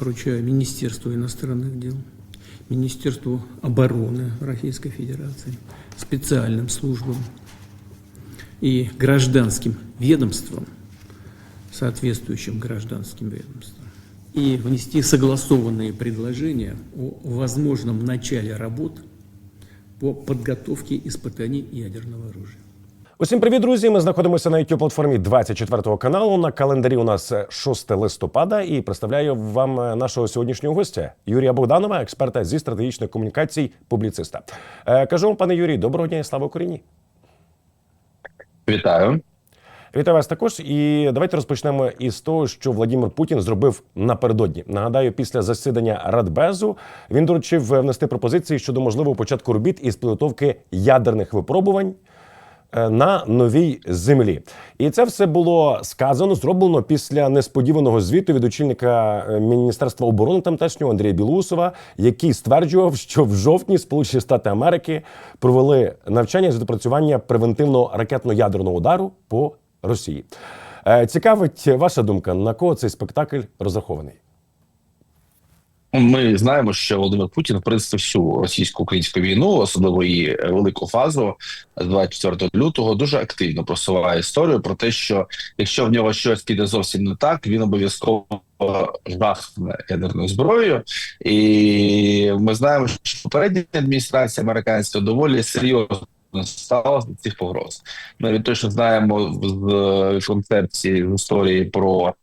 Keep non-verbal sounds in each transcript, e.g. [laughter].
поручаю Министерству иностранных дел, Министерству обороны Российской Федерации, специальным службам и гражданским ведомствам, соответствующим гражданским ведомствам, и внести согласованные предложения о возможном начале работ по подготовке испытаний ядерного оружия. Усім привіт, друзі! Ми знаходимося на youtube платформі 24 каналу. На календарі у нас 6 листопада і представляю вам е, нашого сьогоднішнього гостя Юрія Богданова, експерта зі стратегічних комунікацій, публіциста. Е, Кажу вам, пане Юрій, доброго дня і слава Україні! Вітаю. Вітаю вас також. І давайте розпочнемо із того, що Владимир Путін зробив напередодні. Нагадаю, після засідання Радбезу він доручив внести пропозиції щодо можливого початку робіт із підготовки ядерних випробувань. Е, На новій землі, і це все було сказано, зроблено після несподіваного звіту від очільника е, міністерства оборони тамтешнього Андрія Білусова, який стверджував, що в жовтні Сполучені Штати Америки провели навчання з допрацювання превентивного ракетно-ядерного удару по Росії. Е, Цікавить ваша думка, на кого цей спектакль розрахований? Ми знаємо, що Володимир Путін в принципі всю російсько-українську війну, особливо її е, велику фазу з 24 лютого, дуже активно просуває історію про те, що якщо в нього щось піде зовсім не так, він обов'язково жахне ядерною зброєю. І ми знаємо, що попередня адміністрація американська доволі серйозно. Стало цих погроз. Ми навіть точно знаємо з е, концепції з історії про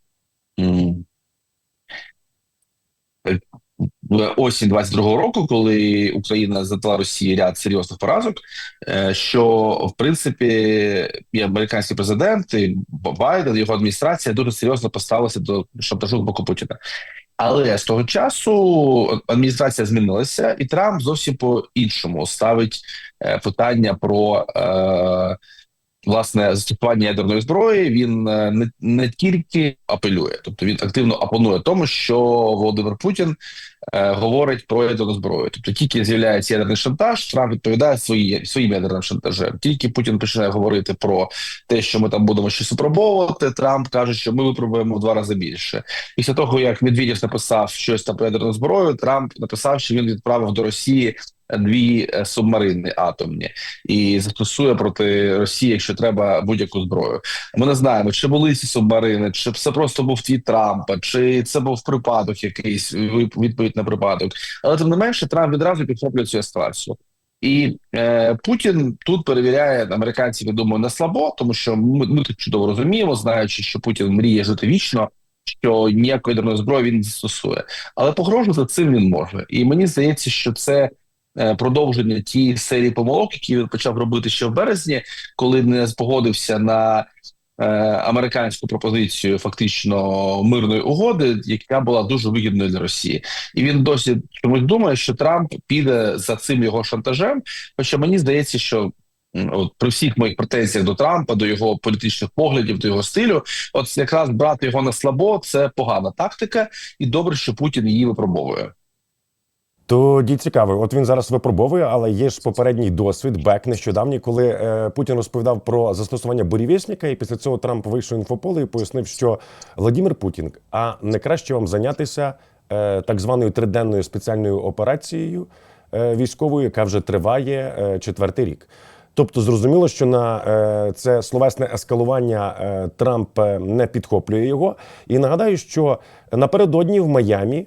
в осінь 22-го року, коли Україна задала Росії ряд серйозних поразок, е, що в принципі і американський президент і Байден, його адміністрація дуже серйозно поставилися до шантажу з боку Путіна. Але з того часу адміністрація змінилася, і Трамп зовсім по іншому ставить е, питання про е, власне застосування ядерної зброї. Він е, не, не тільки апелює, тобто він активно опонує тому, що Володимир Путін е, говорить про ядерну зброю. Тобто, тільки з'являється ядерний шантаж, Трамп відповідає свої, своїм ядерним шантажем. Тільки Путін починає говорити про те, що ми там будемо щось випробовувати. Трамп каже, що ми випробуємо в два рази більше. Після того як Медведєв написав щось там про ядерну зброю, Трамп написав, що він відправив до Росії. Дві е, субмарини атомні і застосує проти Росії, якщо треба будь-яку зброю. Ми не знаємо, чи були ці субмарини, чи це просто був твіт Трампа, чи це був припадок, якийсь відповідь на припадок. Але тим не менше, Трамп відразу підхоплює цю ескалацію. І е, Путін тут перевіряє американців, я думаю, не слабо, тому що ми, ми тут чудово розуміємо, знаючи, що Путін мріє жити вічно, що ніякої ядерної зброї він не застосує, але погрожувати цим він може. І мені здається, що це продовження тієї серії помилок, які він почав робити ще в березні, коли не спогодився на е, американську пропозицію фактично мирної угоди, яка була дуже вигідною для Росії, і він досі чомусь думає, що Трамп піде за цим його шантажем. Хоча мені здається, що. От при всіх моїх претензіях до Трампа, до його політичних поглядів, до його стилю, от якраз брати його на слабо це погана тактика, і добре, що Путін її випробовує. Тоді цікаво, от він зараз випробовує, але є ж попередній досвід, бек нещодавній, коли е, Путін розповідав про застосування бурєвєсника, і після цього Трамп вийшов інфополе і пояснив, що Владимир Путін, а не краще вам зайнятися е, так званою триденною спеціальною операцією е, військовою, яка вже триває е, четвертий рік. Тобто зрозуміло, що на е, це словесне ескалування е, Трамп е, не підхоплює його. І нагадаю, що напередодні в Майамі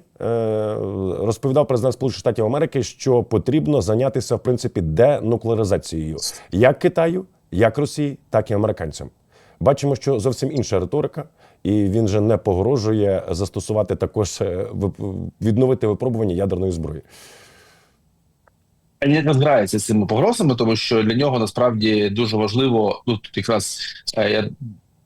розповідав президент Сполучених Штатів Америки, що потрібно зайнятися в принципі денуклеаризацією як Китаю, як Росії, так і американцям. Бачимо, що зовсім інша риторика, і він же не погрожує застосувати також відновити випробування ядерної зброї. Він не зграється з цими погрозами, тому що для нього насправді дуже важливо. Ну тут якраз е, я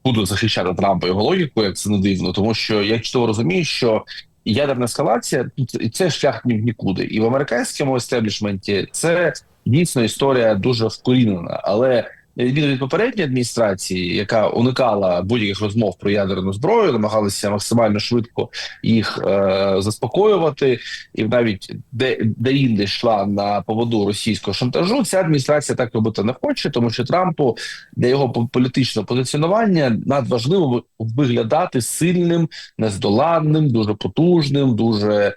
буду захищати Трампа його логіку, як це не дивно, тому що я чудово розумію, що ядерна ескалація це- це шлях ні в нікуди, і в американському естеблішменті це дійсно історія дуже вкорінена, але відміну від попередньої адміністрації, яка уникала будь-яких розмов про ядерну зброю, намагалася максимально швидко їх е, заспокоювати, і навіть де, де інде йшла на поводу російського шантажу. Ця адміністрація так робити не хоче, тому що Трампу для його по- політичного позиціонування надважливо виглядати сильним, нездоланним, дуже потужним, дуже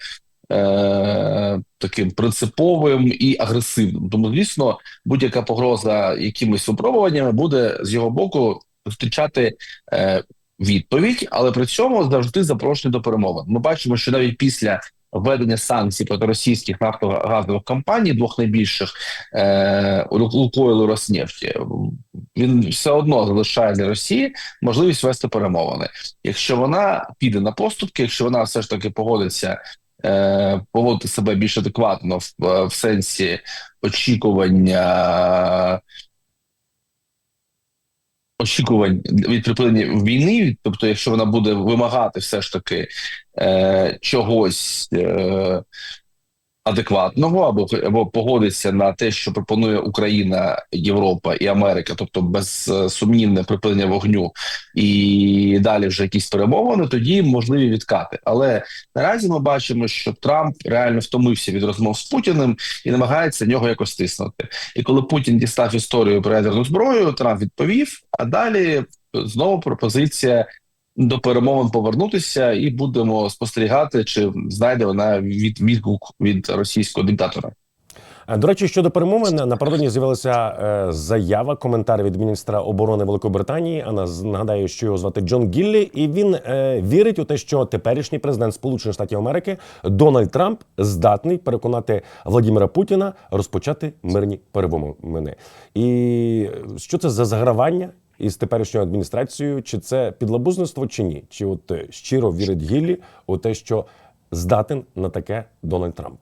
е, таким принциповим і агресивним. Тому, звісно, будь-яка погроза якимись випробуваннями буде з його боку зустрічати е, відповідь, але при цьому завжди запрошені до перемовин. Ми бачимо, що навіть після введення санкцій проти російських нафтогазових компаній, двох найбільших е, Лукойл і Роснефті, він все одно залишає для Росії можливість вести перемовини. Якщо вона піде на поступки, якщо вона все ж таки погодиться поводити себе більш адекватно в, в сенсі очікування. Очікувань від припинення війни, тобто, якщо вона буде вимагати все ж таки е, чогось е, адекватного, або або погодиться на те, що пропонує Україна, Європа і Америка, тобто безсумнівне припинення вогню, і далі вже якісь перемовини, тоді можливі відкати. Але наразі ми бачимо, що Трамп реально втомився від розмов з Путіним і намагається нього якось тиснути. І коли Путін дістав історію про ядерну зброю, Трамп відповів. А далі знову пропозиція до перемовин повернутися, і будемо спостерігати, чи знайде вона від відгук від російського диктатора. Е, До речі, щодо перемовин, напередодні з'явилася е, заява, коментар від міністра оборони Великобританії. А наз- нагадаю, що його звати Джон Гіллі, і він е, вірить у те, що теперішній президент Сполучених Штатів Америки Дональд Трамп здатний переконати Владимира Путіна розпочати мирні перемовини. І що це за загравання? Із теперішньою адміністрацією, чи це підлабузництво, чи ні? Чи от е, щиро вірить Гіллі у те, що здатен на таке Дональд Трамп?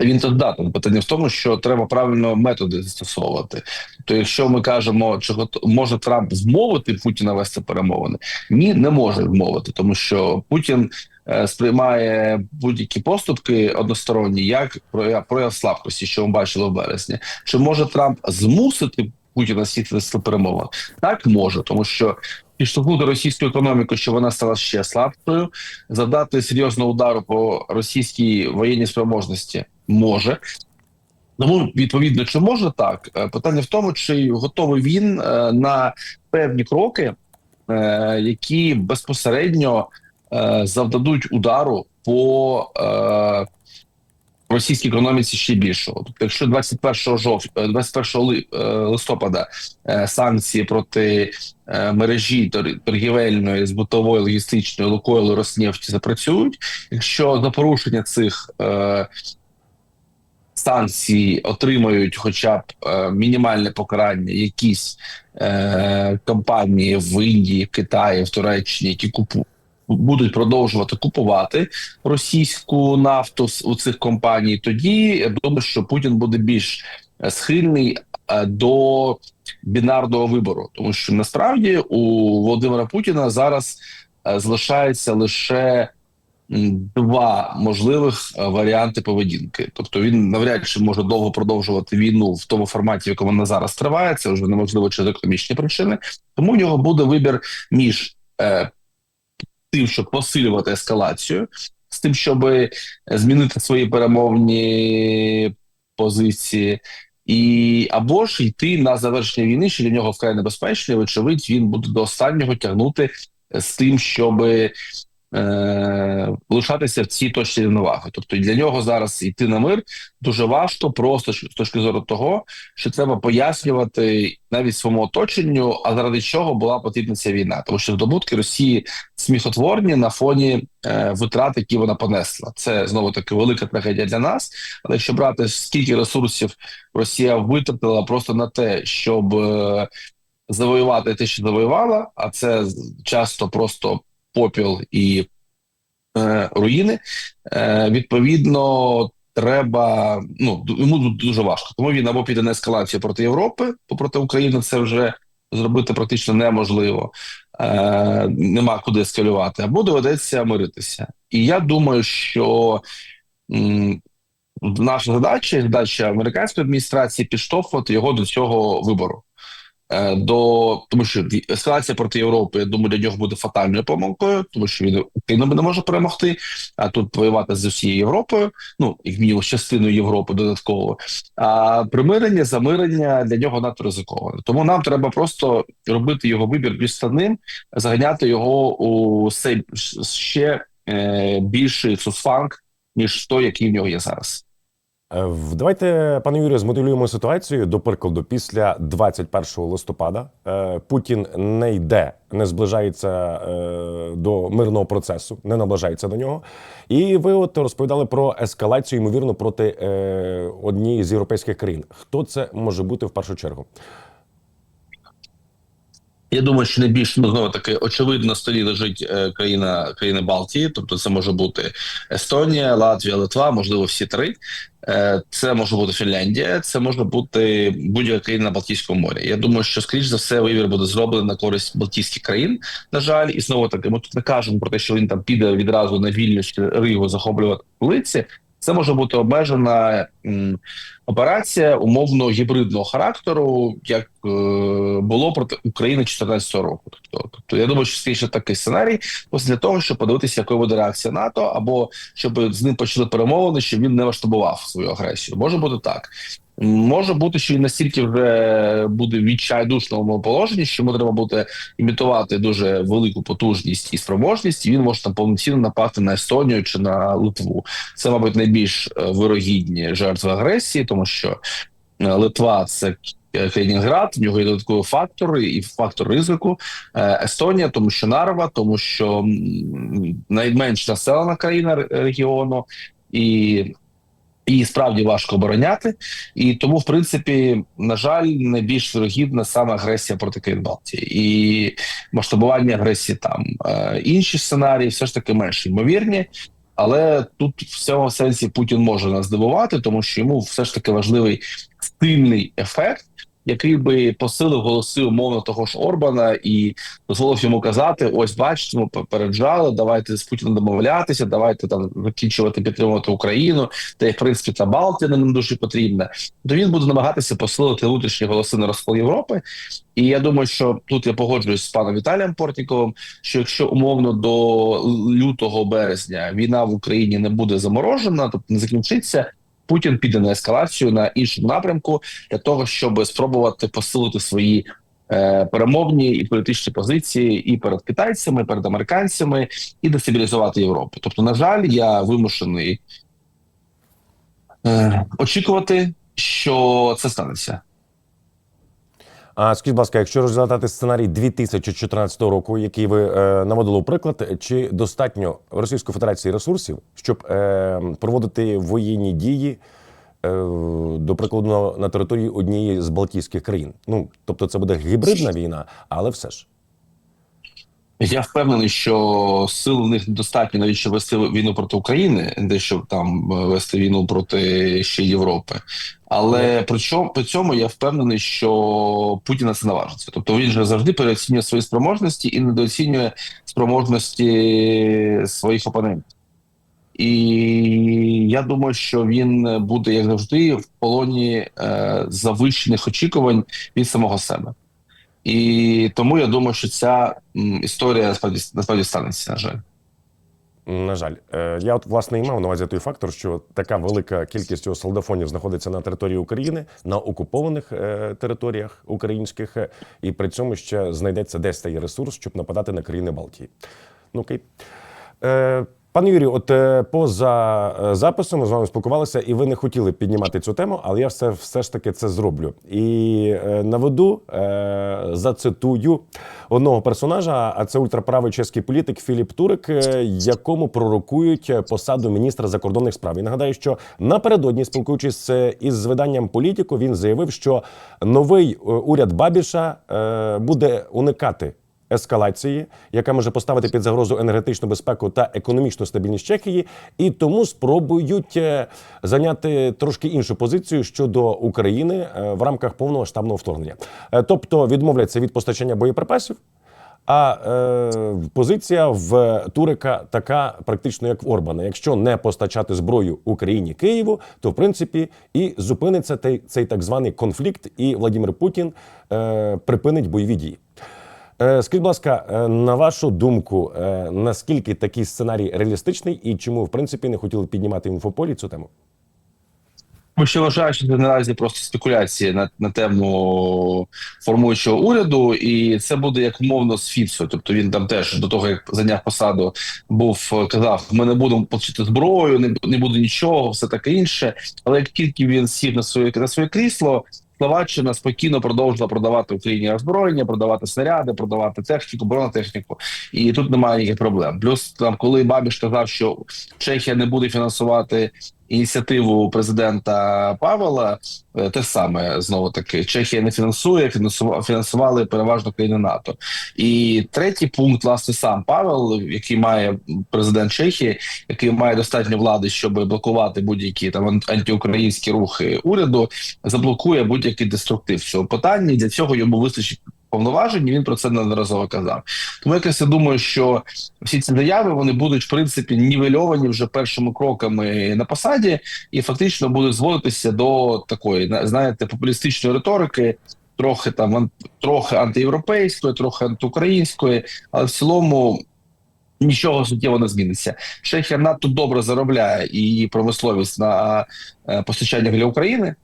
Він то здатен. Питання в тому, що треба правильно методи застосовувати. То якщо ми кажемо, чи гото- може Трамп змовити Путіна вести перемовини, ні, не може змовити, тому що Путін е, сприймає будь-які поступки односторонні як прояв, прояв слабкості, що ми бачили в березні. Чи може Трамп змусити Путіна з перемовин? Так може, тому що підштовхнути російську економіку, щоб вона стала ще слабшою, завдати серйозного удару по російській воєнній спроможності може. Тому відповідно, чи може так? Е, Питання в тому, чи готовий він е, на певні кроки, е, які безпосередньо завдадуть удару по російській економіці ще більшого. Тобто, якщо 21 жовтня, 21 ли- е, листопада е, санкції проти е, мережі тор- торгівельної, збутової, логістичної Лукойлу Роснефті запрацюють, якщо за порушення цих е, санкцій отримають хоча б мінімальне покарання, якісь компанії в Індії, в Китаї, в Туреччині, які купу будуть продовжувати купувати російську нафту з- у цих компаній, тоді я думаю, що Путін буде більш е, схильний е, до бінарного вибору, тому що насправді у Володимира Путіна зараз е, залишається лише два можливих варіанти поведінки. Тобто він навряд чи може довго продовжувати війну в тому форматі, в якому вона зараз триває. Це вже неможливо через економічні причини. Тому в нього буде вибір між тим, щоб посилювати ескалацію, з тим, щоб змінити свої перемовні позиції. І або ж йти на завершення війни, що для нього вкрай небезпечно. і, Вочевидь, він буде до останнього тягнути з тим, щоб е, лишатися в цій точці рівноваги. Тобто для нього зараз йти на мир дуже важко, просто з точки зору того, що треба пояснювати навіть своєму оточенню, а заради чого була потрібна ця війна, тому що здобутки Росії сміхотворні на фоні е, витрат, які вона понесла. Це знову таки велика трагедія для нас. Але якщо брати скільки ресурсів Росія витратила просто на те, щоб е, завоювати те, що завоювала, а це часто просто попіл і е, руїни. Е, відповідно, треба ну йому дуже важко. Тому він або піде на ескалацію проти Європи, бо проти України це вже зробити практично неможливо. Е, нема куди ескалювати, або доведеться миритися. І я думаю, що м, наша задача, задача американської адміністрації підштовхувати його до цього вибору. Е, До тому, що ескалація проти Європи, я думаю, для нього буде фатальною помилкою, тому що він Україну не може перемогти. А тут воювати з усією Європою, ну як мінімум з частиною Європи додатково. А примирення, замирення для нього надто ризиковане. Тому нам треба просто робити його вибір більш станим, заганяти його у ще е, більший сусфанк, ніж той, який в нього є зараз. Е, Давайте, пане Юрію, змоделюємо ситуацію. До прикладу, після 21 листопада е, Путін не йде, не зближається е, до мирного процесу, не наближається до нього. І ви от розповідали про ескалацію, ймовірно, проти однієї з європейських країн. Хто це може бути в першу чергу? Я думаю, що найбільш ну, знову таки очевидно столі лежить е, країна країни Балтії, тобто це може бути Естонія, Латвія, Литва, можливо, всі три. Е, це може бути Фінляндія, це може бути будь-яка країна на Балтійському морі. Я думаю, що скоріш за все вибір буде зроблений на користь Балтійських країн. На жаль, і знову таки, ми тут не кажемо про те, що він там піде відразу на Вільнюс чи Ригу захоплювати столиці. Це може бути обмежена операція умовно гібридного характеру, як е, було проти України 2014 року. Тобто, тобто, я думаю, що скоріше такий сценарій, для того, щоб подивитися, якою буде реакція НАТО, або щоб з ним почали перемовини, щоб він не масштабував свою агресію. Може бути так. Може бути, що він настільки вже буде відчайдушному положенні, що йому треба буде імітувати дуже велику потужність і спроможність, і він може там повноцінно напасти на Естонію чи на Литву. Це, мабуть, найбільш е, вирогідні жертви агресії, тому що е, Литва це Калінінград, в нього є додаткові фактори і фактор ризику. Е, Естонія, тому що Нарва, тому що найменш населена країна регіону, і її справді важко обороняти. І тому, в принципі, на жаль, найбільш вирогідна саме агресія проти країн і масштабування агресії там. Е, інші сценарії все ж таки менш ймовірні. Але тут в цьому сенсі Путін може нас здивувати, тому що йому все ж таки важливий стильний ефект, який би посилив голоси умовно того ж Орбана і дозволив йому казати: ось бачите, ми попереджали, давайте з Путіним домовлятися, давайте там закінчувати підтримувати Україну. Та й в принципі та Балтія нам дуже потрібна. То він буде намагатися посилити внутрішні голоси на розкол Європи. І я думаю, що тут я погоджуюсь з паном Віталієм Портніковим, що якщо умовно до лютого березня війна в Україні не буде заморожена, тобто не закінчиться. Путін піде на ескалацію на іншому напрямку для того, щоб спробувати посилити свої е, перемовні і політичні позиції і перед китайцями, і перед американцями, і дестабілізувати Європу. Тобто, на жаль, я вимушений е, очікувати, що це станеться. А скажіть, будь ласка, якщо розглядати сценарій 2014 року, який ви е, наводили у приклад, чи достатньо Російської Федерації ресурсів, щоб е, проводити воєнні дії, е, до прикладу, на території однієї з Балтійських країн? Ну тобто, це буде гібридна війна, але все ж. Я впевнений, що сил в них достатньо навіть щоб вести війну проти України, де щоб там е, вести війну проти ще Європи. Але при чому при цьому я впевнений, що Путін на це наважиться. Тобто він же завжди переоцінює свої спроможності і недооцінює спроможності своїх опонентів. І я думаю, що він буде як завжди в полоні е, завищених очікувань від самого себе. І тому я думаю, що ця історія насправді насправді станеться. На жаль, На жаль, Е, я от власне і мав на увазі той фактор, що така велика кількість солдафонів знаходиться на території України, на окупованих е, територіях українських, е, і при цьому ще знайдеться десь цей ресурс, щоб нападати на країни Балтії. Ну окей. Пане Юрію, от е, поза е, записом ми з вами спілкувалися, і ви не хотіли піднімати цю тему, але я все, все ж таки це зроблю. І е, наведу, зацитую одного персонажа, а це ультраправий чеський політик Філіп Турик, якому пророкують посаду міністра закордонних справ. І нагадаю, що напередодні, спілкуючись із виданням політику, він заявив, що новий уряд Бабіша буде уникати ескалації, яка може поставити під загрозу енергетичну безпеку та економічну стабільність Чехії, і тому спробують е, зайняти трошки іншу позицію щодо України е, в рамках повного штабного вторгнення. Е, Тобто відмовляться від постачання боєприпасів. А е, позиція в Турика така, практично як в Орбана. Якщо не постачати зброю Україні Києву, то в принципі і зупиниться цей, цей так званий конфлікт, і Владимир Путін е, припинить бойові дії. Е, Скажіть, будь ласка, е, на вашу думку, е, наскільки такий сценарій реалістичний і чому в принципі не хотіли піднімати в інфополі цю тему? Тому що вважаю, що це наразі просто спекуляції на, на тему формуючого уряду, і це буде як умовно з Фіцо. Тобто він там теж до того, як зайняв посаду, був казав: ми не будемо почити зброю, не, не буде нічого, все таке інше. Але як тільки він сів на своє на своє крісло, Словаччина спокійно продовжила продавати Україні озброєння, продавати снаряди, продавати техніку, бронетехніку, і тут немає ніяких проблем. Плюс там, коли Бабіш казав, що Чехія не буде фінансувати ініціативу президента Павела, е, те саме знову таки Чехія не фінансує, фінансува- фінансували переважно країни НАТО. І третій пункт, власне, сам Павел, який має президент Чехії, який має достатньо влади, щоб блокувати будь-які там ан- антиукраїнські рухи уряду, заблокує будь-який деструктив в цьому питанні. Для цього йому вистачить повноважень. і Він про це неодноразово казав. Тому якось я думаю, що всі ці заяви вони будуть в принципі нівельовані вже першими кроками на посаді, і фактично будуть зводитися до такої, знаєте, популістичної риторики. Трохи там трохи антиєвропейської, трохи антиукраїнської, але в цілому нічого суттєво не зміниться. Чехія надто добре заробляє і її промисловість на е, постачаннях для України.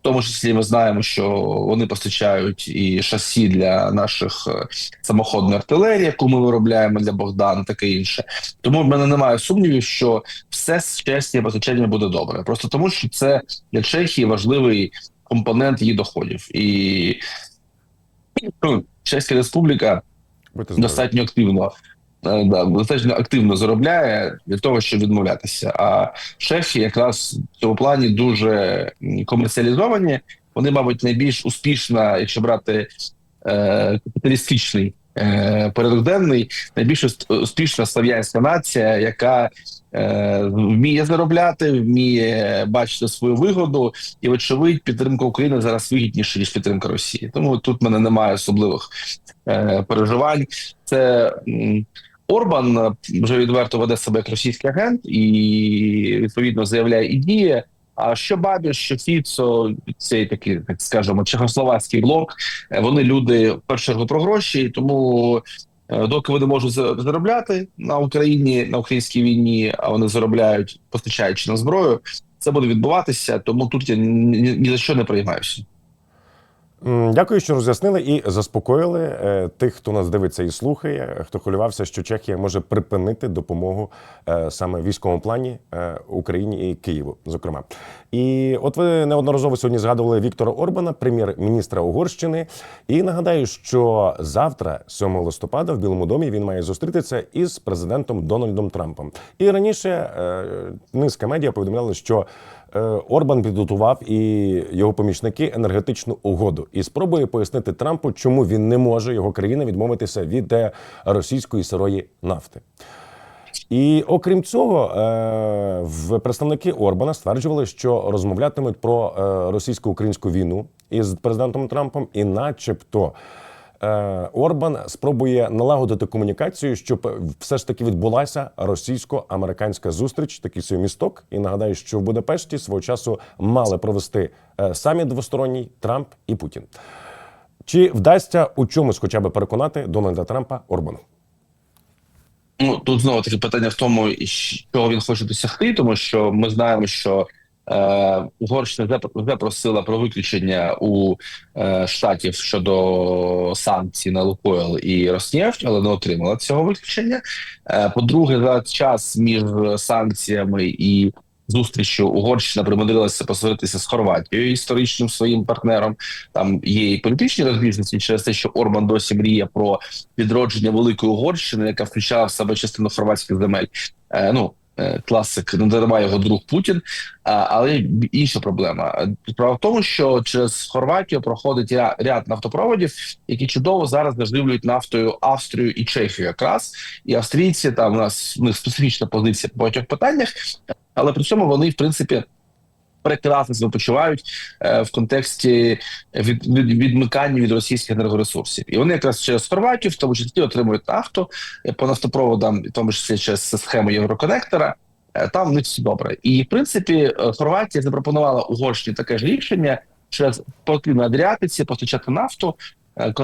В тому числі ми знаємо, що вони постачають і шасі для наших е, самоходної артилерії, яку ми виробляємо для Богдан, таке інше. Тому в мене немає сумнівів, що все з чесні постачаннями буде добре. Просто тому, що це для Чехії важливий компонент її доходів. І ну, Чеська Республіка достатньо активно. Е, Да, достатньо активно заробляє для того, щоб відмовлятися. А Чехи якраз в цьому плані дуже комерціалізовані. Вони, мабуть, найбільш успішна, якщо брати е, капіталістичний е, порядок денний, найбільш успішна слав'янська нація, яка е, вміє заробляти, вміє бачити свою вигоду, і, вочевидь, підтримка України зараз вигідніша ніж підтримка Росії. Тому тут в мене немає особливих е, переживань. Це Орбан е, вже відверто веде себе як російський агент і відповідно заявляє і діє. А що Бабіш, що Фіцо, цей такий, так скажемо, чехословацький блок, е, вони люди в першу чергу про гроші, тому е, доки вони можуть за- заробляти на Україні на українській війні, а вони заробляють постачаючи на зброю, це буде відбуватися. Тому тут я ні- ні за що не приймаюся. Дякую, що роз'яснили і заспокоїли е, тих, хто нас дивиться і слухає, хто хвилювався, що Чехія може припинити допомогу е, саме військовому плані е, Україні і Києву, зокрема. І от ви неодноразово сьогодні згадували Віктора Орбана, прем'єр-міністра Угорщини. І нагадаю, що завтра, 7 листопада, в Білому домі він має зустрітися із президентом Дональдом Трампом. І раніше е, низка медіа повідомляли, що Е, Орбан підготував і його помічники енергетичну угоду і спробує пояснити Трампу, чому він не може його країна відмовитися від е, російської сирої нафти. І окрім цього, е, в представники Орбана стверджували, що розмовлятимуть про е, російсько-українську війну із президентом Трампом, і, начебто, е, Орбан спробує налагодити комунікацію, щоб все ж таки відбулася російсько-американська зустріч, такий собі місток. І нагадаю, що в Будапешті свого часу мали провести саміт двосторонній Трамп і Путін. Чи вдасться у чомусь хоча б переконати Дональда Трампа Орбану? Ну тут знову таки питання в тому, чого він хоче досягти, тому що ми знаємо, що е, Угорщина запросила про виключення у е, штатів щодо санкцій на Лукойл і Роснефть, але не отримала цього виключення. Е, по-друге, за час між санкціями і зустрічю Угорщина примудрилася посваритися з Хорватією, історичним своїм партнером. Там є і політичні розбіжності через те, що Орбан досі мріє про відродження великої Угорщини, яка включала в себе частину хорватських земель. Е, ну класик не дарма його друг Путін. Але інша проблема. Справа в тому, що через Хорватію проходить ряд нафтопроводів, які чудово зараз наживлюють нафтою Австрію і Чехію, якраз і австрійці там у нас у них специфічна позиція по багатьох питаннях, але при цьому вони в принципі. Прекрасно себе почувають е, в контексті від, від, відмикання від російських енергоресурсів. І вони якраз через Хорватію, в тому числі, отримують нафту е, по нафтопроводам, в тому числі через схему Євроконектора. Е, Там в них все добре. І в принципі, е, Хорватія запропонувала Угорщині таке ж рішення через порти на Адріатиці постачати нафту,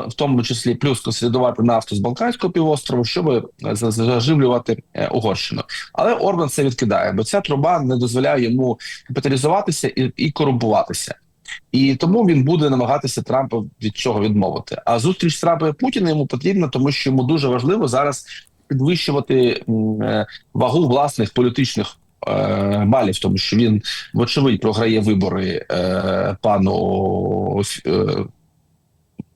в тому числі плюс консолідувати нафту з Балканського півострову, щоб е, за- заживлювати е, Угорщину. Але Орбан це відкидає, бо ця труба не дозволяє йому капіталізуватися і, і корумпуватися. І тому він буде намагатися Трампа від чого відмовити. А зустріч з Трампом і Путіна йому потрібна, тому що йому дуже важливо зараз підвищувати е, вагу власних політичних е, балів, тому що він, вочевидь, програє вибори е, пану е,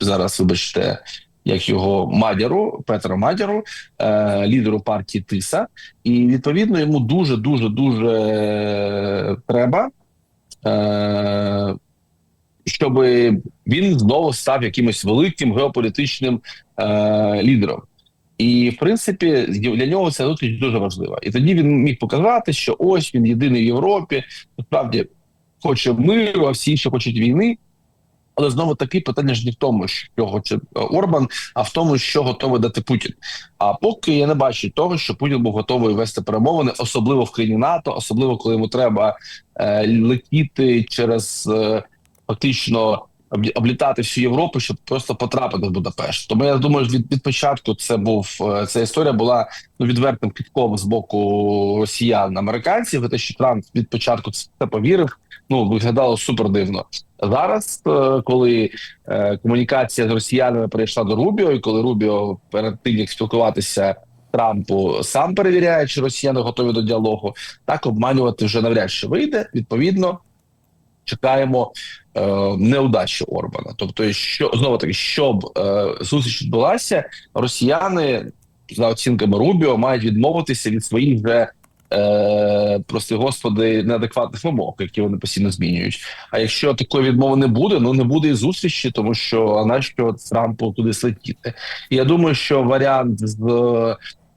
зараз, вибачте, як його Мадяру, Петру Мадяру, е, лідеру партії Тиса, і відповідно йому дуже дуже дуже треба. Е, щоб він знову став якимось великим геополітичним е, лідером. І в принципі для нього ця зустріч дуже важлива. І тоді він міг показати, що ось він єдиний в Європі, насправді хоче миру, а всі інші хочуть війни. Але знову таки питання ж не в тому, що хоче Орбан, а в тому, що готовий дати Путін. А поки я не бачу того, що Путін був готовий вести перемовини, особливо в країні НАТО, особливо коли йому треба е, летіти через е, фактично облітати всю Європу, щоб просто потрапити в Будапешт. Тому я думаю, від, від початку це був е, ця історія була ну відвертим кидком з боку росіян американців. Те, що Трамп від початку це повірив. Ну виглядало супер дивно. Зараз, е, коли е, комунікація з росіянами перейшла до Рубіо, і коли Рубіо перед тим як спілкуватися Трампу сам перевіряє, чи росіяни готові до діалогу, так обманювати вже навряд чи вийде. Відповідно, чекаємо е, неудачі Орбана. Тобто, що знову таки, щоб е, зустріч відбулася, росіяни за оцінками Рубіо мають відмовитися від своїх вже. Е, прости господи, неадекватних вимог, які вони постійно змінюють. А якщо такої відмови не буде, ну не буде і зустрічі, тому що а нащо Трампу туди слетіти? Я думаю, що варіант з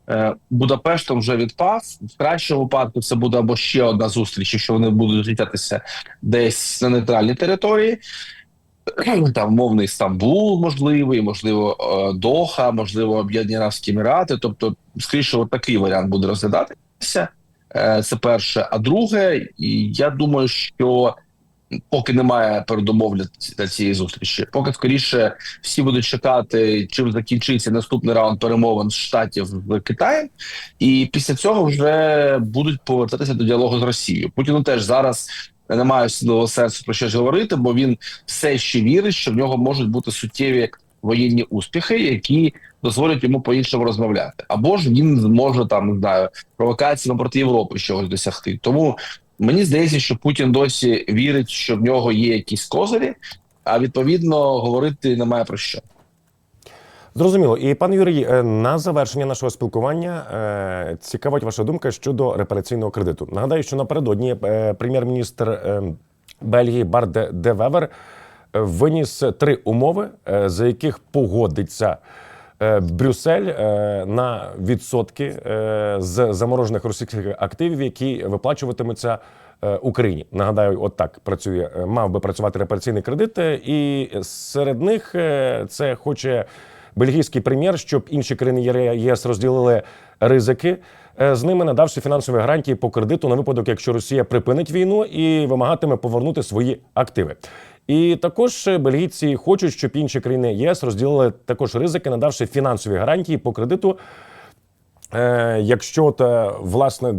е, Будапештом вже відпав. В кращому випадку це буде або ще одна зустріч, якщо вони будуть зустрічатися десь на нейтральній території. [clears throat] Там мовний Стамбул, можливий, можливо, е, Доха, можливо, Об'єднані Арабські Емірати. Тобто, скоріше, такий варіант буде розглядатися. Е, Це перше. А друге, і я думаю, що поки немає передумов для цієї зустрічі, поки скоріше всі будуть чекати, чим закінчиться наступний раунд перемовин з штатів з Китаєм, і після цього вже будуть повертатися до діалогу з Росією. Путіну теж зараз немає силового сенсу про щось говорити, бо він все ще вірить, що в нього можуть бути суттєві воєнні успіхи, які дозволять йому по-іншому розмовляти. Або ж він зможе там не знаю провокаціями проти Європи чогось досягти. Тому мені здається, що Путін досі вірить, що в нього є якісь козирі, а відповідно говорити немає про що. Зрозуміло. І пан Юрій, е, на завершення нашого спілкування е, цікавить ваша думка щодо репараційного кредиту. Нагадаю, що напередодні е, прем'єр-міністр Бельгії Барде де Вевер виніс три умови, е, за яких погодиться. е, Брюссель е, на відсотки з заморожених російських активів, які виплачуватимуться Україні. Нагадаю, от так працює, мав би працювати репараційний кредит, і серед них це хоче бельгійський прем'єр, щоб інші країни ЄС розділили ризики. З ними надавши фінансові гарантії по кредиту на випадок, якщо Росія припинить війну і вимагатиме повернути свої активи. І також е, бельгійці хочуть, щоб інші країни ЄС розділили також ризики, надавши фінансові гарантії по кредиту. Е, якщо та власне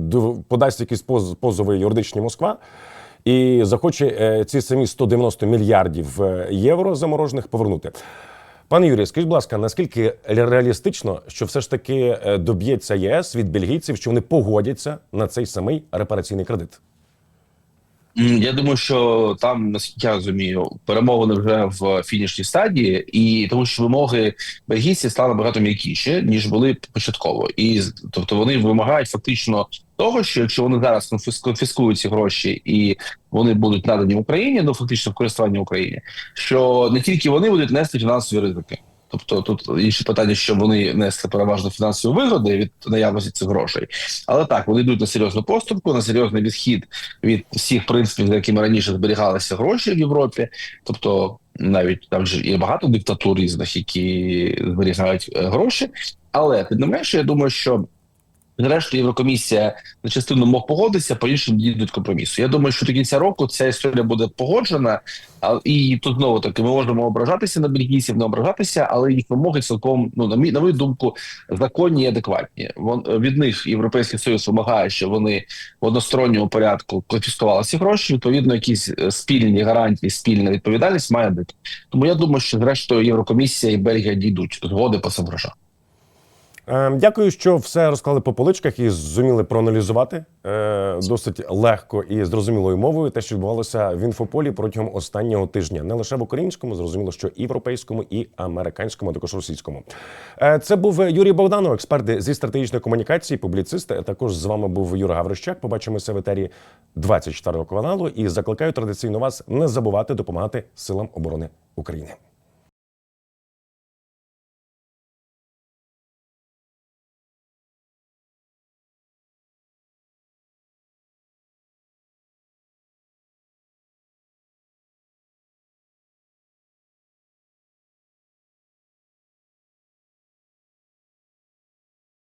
подасть якісь поз- позови юридичні Москва і захоче е, ці самі 190 мільярдів євро заморожених повернути. Пане Юрій, скажіть, будь ласка, наскільки реалістично, що все ж таки доб'ється ЄС від бельгійців, що вони погодяться на цей самий репараційний кредит? Я думаю, що там, наскільки я розумію, перемовини вже в фінішній стадії, і тому що вимоги бельгійців стали набагато м'якіші, ніж були початково. І тобто вони вимагають фактично того, що якщо вони зараз конфіс- конфіскують ці гроші і вони будуть надані Україні, ну фактично в користування Україні, що не тільки вони будуть нести фінансові ризики. Тобто тут інші питання, що вони несли переважно фінансові вигоди від наявності цих грошей. Але так, вони йдуть на серйозну поступку, на серйозний відхід від всіх принципів, за якими раніше зберігалися гроші в Європі. Тобто, навіть там же є багато диктатур різних, які зберігають е, гроші. Але тим не менше, я думаю, що Зрештою, Єврокомісія на частину мог погодитися, по іншим дійдуть компромісу. Я думаю, що до кінця року ця історія буде погоджена. А і тут знову таки ми можемо ображатися на бельгійців, не ображатися, але їх вимоги цілком ну на мій на мою думку законні і адекватні. Вон від них європейський союз вимагає, що вони в односторонньому порядку конфіскували ці гроші. Відповідно, якісь е, спільні гарантії, спільна відповідальність має бути. Тому я думаю, що зрештою Єврокомісія і Бельгія дійдуть згоди по цим грошам. Е, Дякую, що все розклали по поличках і зуміли проаналізувати е, досить легко і зрозумілою мовою те, що відбувалося в інфополі протягом останнього тижня, не лише в українському, зрозуміло, що і європейському, і американському, а також російському. Е, Це був Юрій Богданов, експерт зі стратегічної комунікації, публіцист. Також з вами був Юра Гаврищак. Побачимося в етері 24 каналу і закликаю традиційно вас не забувати допомагати силам оборони України.